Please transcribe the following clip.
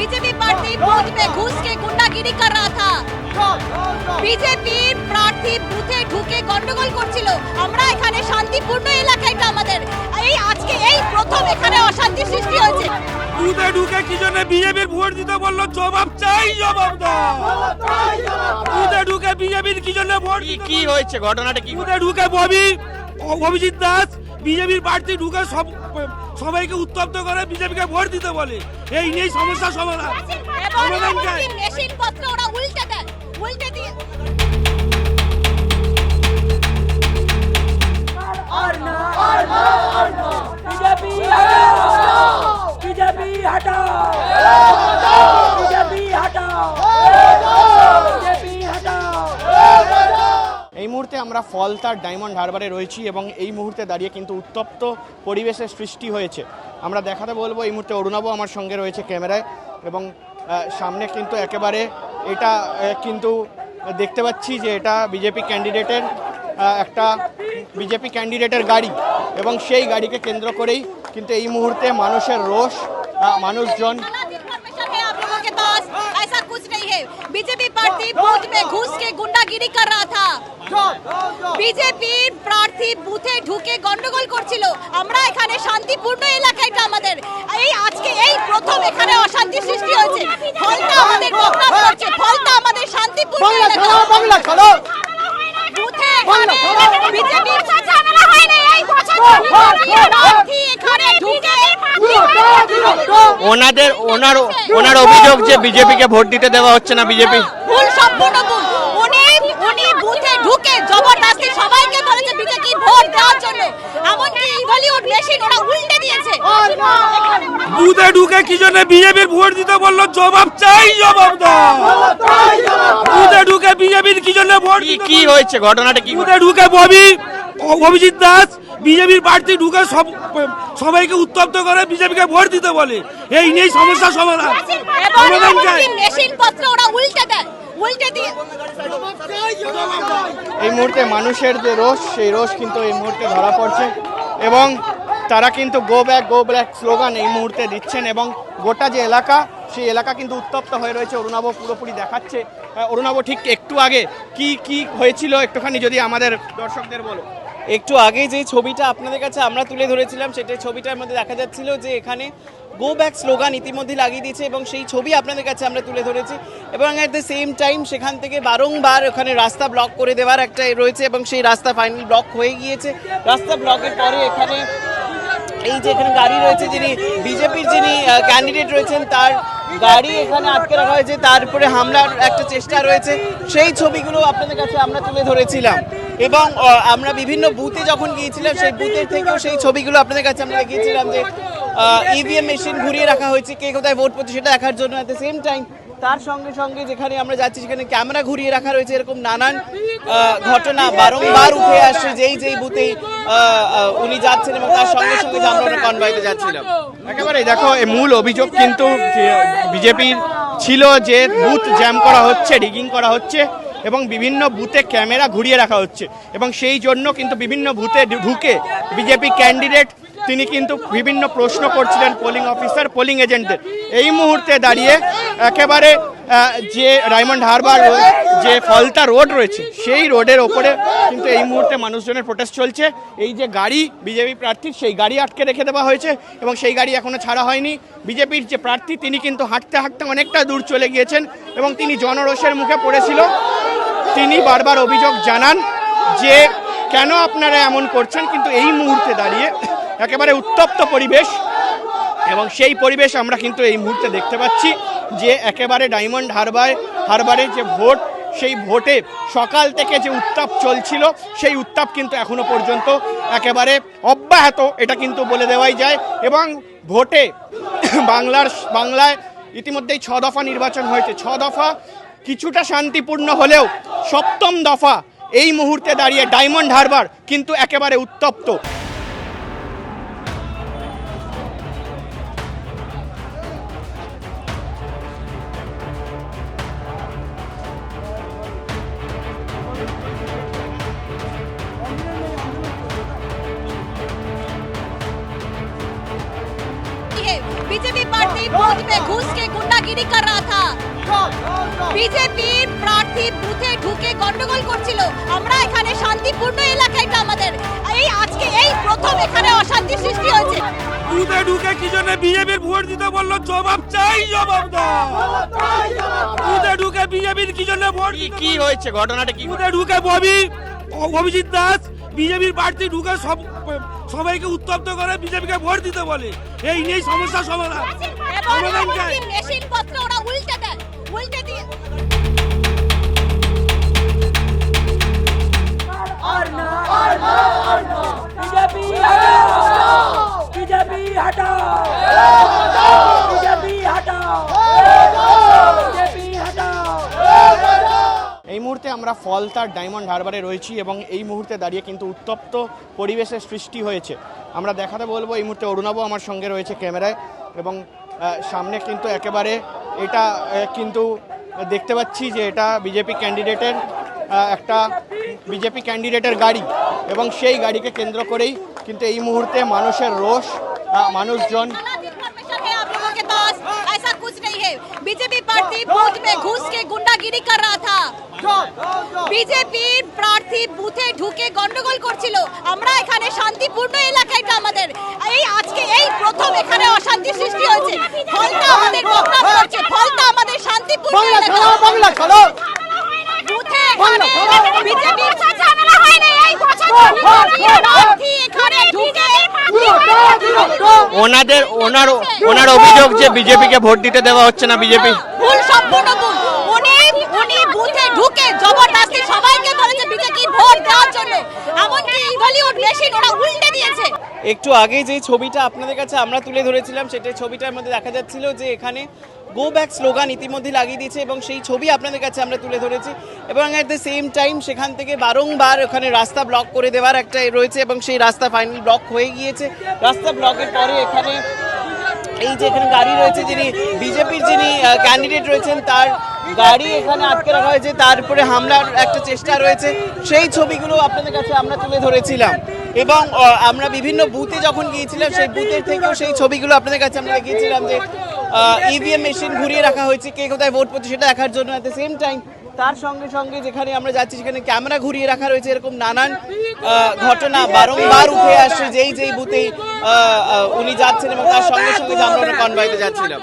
BJP प्रार्थी booth में घुस के गुंडागिरी कर रहा था বিজেপি প্রার্থী বুথে ঢুকে গন্ডগোল করছিল আমরা এখানে শান্তিপূর্ণ এলাকা এটা আমাদের এই আজকে এই প্রথম এখানে অশান্তি সৃষ্টি হয়েছে বুথে ঢুকে কি জন্য বিজেপির ভোট দিতে বললো জবাব চাই জবাব দাও বুথে ঢুকে বিজেপির কি জন্য ভোট কি কি হয়েছে ঘটনাটা কি বুথে ঢুকে ববি অ- অভিজিৎ দাস বিজেপির প্রার্থী ঢুকে সব সবাইকে উত্তপ্ত করে বিজেপিকে ভোট দিতে বলে। এই নিয়েই সমস্যা সমাধান। সমাধান চাই উল্টে আমরা ফলতার ডায়মন্ড হারবারে রয়েছি এবং এই মুহূর্তে দাঁড়িয়ে কিন্তু উত্তপ্ত পরিবেশের সৃষ্টি হয়েছে। আমরা দেখাতে বলব এই মুহূর্তে অরুণাবু আমার সঙ্গে রয়েছে ক্যামেরায় এবং সামনে কিন্তু একেবারে এটা কিন্তু দেখতে পাচ্ছি যে এটা বিজেপি ক্যান্ডিডেটের একটা বিজেপি ক্যান্ডিডেটের গাড়ি এবং সেই গাড়িকে কেন্দ্র করেই কিন্তু এই মুহূর্তে মানুষের রোষ মানুষজন बीजेपी प्रार्थी बूथ में घुस के गुंडागिरी कर रहा था বিজেপি প্রার্থী বুথে ঢুকে গন্ডগোল করছিল আমরা এখানে শান্তিপূর্ণ এলাকা এটা আমাদের এই আজকে এই প্রথম এখানে অশান্তি সৃষ্টি হয়েছে ফলটা আমাদের বকনাম করছে ফলটা আমাদের শান্তিপূর্ণ এলাকা বুথে এখানে বিজেপির সাথে ঝামেলা হয়নি এই বছর প্রার্থী এখানে ঢুকে ওনাদের ওনার ওনার অভিযোগ যে বিজেপিকে ভোট দিতে দেওয়া হচ্ছে না বিজেপি। ভুল সম্পূর্ণ ভুল। উনি উনি বুথে ঢুকে জবরদস্তি সবাইকে বলেছে বিজেপি ভোট দেওয়ার জন্য। এমনকি বলিউড মেশিন ওরা উল্টে দিয়েছে। বুথে ঢুকে কি জন্য বিজেপির ভোট দিতে বলল? জবাব চাই জবাব দাও। বুথে ঢুকে বিজেপির কি জন্য ভোট কি হয়েছে? ঘটনাটা কি বুথে ঢুকে ববি অভিজিৎ দাস বিজেপির প্রার্থী ঢুকে সব সবাইকে উত্তপ্ত করে বিজেপিকে ভোট দিতে বলে। এই নিয়েই সমস্যা সমাধান। সমাধান চাই। এমনকি মেশিন পত্র ওরা উল্টে দেয়। উল্টে দিয়ে এই মুহূর্তে মানুষের যে রোষ সেই রোষ কিন্তু এই মুহূর্তে ধরা পড়ছে। এবং তারা কিন্তু go back go back slogan এই মুহূর্তে দিচ্ছেন এবং গোটা যে এলাকা সেই এলাকা কিন্তু উত্তপ্ত হয়ে রয়েছে। অরুণাব পুরোপুরি দেখাচ্ছে। অরুণাব ঠিক একটু আগে কি কি হয়েছিল? একটুখানি যদি আমাদের দর্শকদের বলো। একটু আগে যে ছবিটা আপনাদের কাছে আমরা তুলে ধরেছিলাম সেটা ছবিটার মধ্যে দেখা যাচ্ছিল যে এখানে গো ব্যাক স্লোগান ইতিমধ্যে লাগিয়ে দিয়েছে এবং সেই ছবি আপনাদের কাছে আমরা তুলে ধরেছি এবং অ্যাট দ্য সেম টাইম সেখান থেকে বারংবার ওখানে রাস্তা ব্লক করে দেওয়ার একটা রয়েছে এবং সেই রাস্তা ফাইনাল ব্লক হয়ে গিয়েছে। রাস্তা ব্লকের পরে এখানে এই যে এখানে গাড়ি রয়েছে যিনি বিজেপির যিনি ক্যান্ডিডেট রয়েছেন, তার গাড়ি এখানে আটকে রাখা হয়েছে, তার উপরে হামলার একটা চেষ্টা রয়েছে। সেই ছবিগুলো আপনাদের কাছে আমরা তুলে ধরেছিলাম। এবং আমরা বিভিন্ন বুথে যখন গিয়েছিলাম, সেই বুথের থেকেও সেই ছবিগুলো আপনাদের কাছে আমরা গিয়েছিলাম যে ইভিএম মেশিন ঘুরিয়ে রাখা হয়েছে। কে কোথায় ভোট পড়ছে সেটা দেখার জন্য অ্যাট দ্য সেম টাইম তার সঙ্গে সঙ্গে যেখানে আমরা যাচ্ছি, সেখানে ক্যামেরা ঘুরিয়ে রাখা রয়েছে। এরকম নানান ঘটনা বারংবার উঠে আসছে যেই যেই বুথে উনি যাচ্ছেন এবং তার সঙ্গে সঙ্গে আমরা কনভয়েতে যাচ্ছিলাম। একেবারে দেখো মূল অভিযোগ কিন্তু বিজেপির ছিল যে বুথ জ্যাম করা হচ্ছে রিগিং করা হচ্ছে এবং বিভিন্ন বুথে ক্যামেরা ঘুরিয়ে রাখা হচ্ছে। এবং সেই জন্য কিন্তু বিভিন্ন বুথে ঢুকে বিজেপি ক্যান্ডিডেট তিনি কিন্তু বিভিন্ন প্রশ্ন করছিলেন পোলিং অফিসার পোলিং এজেন্টদের এই মুহূর্তে দাঁড়িয়ে একেবারে যে ডায়মন্ড হারবার যে ফলতা রোড রয়েছে, সেই রোডের ওপরে কিন্তু এই মুহূর্তে মানুষজনের প্রোটেস্ট চলছে। এই যে গাড়ি, বিজেপি প্রার্থীর সেই গাড়ি আটকে রেখে দেওয়া হয়েছে এবং সেই গাড়ি এখনও ছাড়া হয়নি। বিজেপির যে প্রার্থী, তিনি কিন্তু হাঁটতে হাঁটতে অনেকটা দূর চলে গিয়েছেন এবং তিনি জনরোষের মুখে পড়েছিল। তিনি বারবার অভিযোগ জানান যে, কেন আপনারা এমন করছেন? কিন্তু এই মুহূর্তে দাঁড়িয়ে একেবারে উত্তপ্ত পরিবেশ এবং সেই পরিবেশ আমরা কিন্তু এই মুহূর্তে দেখতে পাচ্ছি যে একেবারে ডায়মন্ড হারবার, হারবারের যে ভোট, সেই ভোটে সকাল থেকে যে উত্তাপ চলছিল, সেই উত্তাপ কিন্তু এখনও পর্যন্ত একেবারে অব্যাহত, এটা কিন্তু বলে দেওয়াই যায়। এবং ভোটে বাংলার, বাংলায় ইতিমধ্যেই ছ দফা নির্বাচন হয়েছে। ছ দফা কিছুটা শান্তিপূর্ণ হলেও সপ্তম দফা এই মুহূর্তে দাঁড়িয়ে ডায়মন্ড হারবার কিন্তু একেবারে উত্তপ্ত। प्रार्थी बूथ में घुस के गुंडागिरी कर रहा था বিজেপি প্রার্থী বুথে ঢুকে গন্ডগোল করছিল আমরা এখানে শান্তিপূর্ণ এলাকা এটা আমাদের এই আজকে এই প্রথম এখানে অশান্তি সৃষ্টি হয়েছে বুথে ঢুকে কি জন্য বিজেপির ভোট দিতে বললো জবাব চাই জবাব দাও বুথে ঢুকে বিজেপির কি জন্য ভোট কি দিতে কি হয়েছে ঘটনাটা কি বুথে ঢুকে ববি অভিজিৎ দাস বিজেপির প্রার্থী ঢুকে সব সবাইকে উত্তপ্ত করে বিজেপিকে ভোট দিতে বলে। এই নিয়েই সমস্যা সমাধান। সমাধান চাই। মেশিন পত্র ওরা আমরা ফলতার ডায়মন্ড হারবারে রয়েছি এবং এই মুহূর্তে দাঁড়িয়ে কিন্তু উত্তপ্ত পরিবেশের সৃষ্টি হয়েছে। আমরা দেখাতে বলব, এই মুহূর্তে অরুণাবও আমার সঙ্গে রয়েছে ক্যামেরায় এবং সামনে কিন্তু একেবারে এটা কিন্তু দেখতে পাচ্ছি যে এটা বিজেপি ক্যান্ডিডেটের একটা বিজেপি ক্যান্ডিডেটের গাড়ি এবং সেই গাড়িকে কেন্দ্র করেই কিন্তু এই মুহূর্তে মানুষের রোষ মানুষজন बीजेपी प्रार्थी बूथ में घुस के गुंडागिरी कर रहा था বিজেপি প্রার্থী বুথে ঢুকে গন্ডগোল করছিল আমরা এখানে শান্তিপূর্ণ এলাকা এটা আমাদের এই আজকে এই প্রথম এখানে অশান্তি সৃষ্টি হয়েছে ফলটা আমাদের বদনাম করছে ফলটা আমাদের শান্তিপূর্ণ এলাকা ওনাদের, ওনার ওনার অভিযোগ যে বিজেপিকে ভোট দিতে দেওয়া হচ্ছে না, বিজেপি ভুল সম্পূর্ণ ভুল ঢুকে জবরদস্তি সবাইকে বলেছে, বিজেপি ভোট দেওয়ার জন্য? এমনকি বলিউড মেশিন ওরা উল্টে দিয়েছে। একটু আগে যে ছবিটা আপনাদের কাছে আমরা তুলে ধরেছিলাম সেটা ছবিটার মধ্যে দেখা যাচ্ছিল যে এখানে গো ব্যাক স্লোগান ইতিমধ্যে লাগিয়ে দিয়েছে এবং সেই ছবি আপনাদের কাছে আমরা তুলে ধরেছি। এবং অ্যাট দ্য সেম টাইম সেখান থেকে বারংবার ওখানে রাস্তা ব্লক করে দেওয়ার একটা রয়েছে এবং সেই রাস্তা ফাইনাল ব্লক হয়ে গিয়েছে। রাস্তা ব্লকের পরে এখানে এই যে এখানে গাড়ি রয়েছে যিনি বিজেপির যিনি ক্যান্ডিডেট রয়েছেন, তার গাড়ি এখানে আটকে রাখা হয়েছে। তারপরে হামলার একটা চেষ্টা রয়েছে। সেই ছবিগুলো আপনাদের কাছে আমরা তুলে ধরেছিলাম। এবং আমরা বিভিন্ন বুথে যখন গিয়েছিলাম, সেই বুথের থেকেও সেই ছবিগুলো আপনাদের কাছে আমরা দেখিয়েছিলাম যে ইভিএম মেশিন ঘুরিয়ে রাখা হয়েছে, কে কোথায় ভোট পড়ছে সেটা দেখার জন্য অ্যাট দ্য সেম টাইম তার সঙ্গে সঙ্গে যেখানে আমরা যাচ্ছি সেখানে ক্যামেরা ঘুরিয়ে রাখা রয়েছে, এরকম নানান ঘটনা বারংবার উঠে আসছে, যেই যেই বুথেই উনি যাচ্ছেন এবং তার সঙ্গে সঙ্গে আমরা কনভাইতে যাচ্ছিলাম।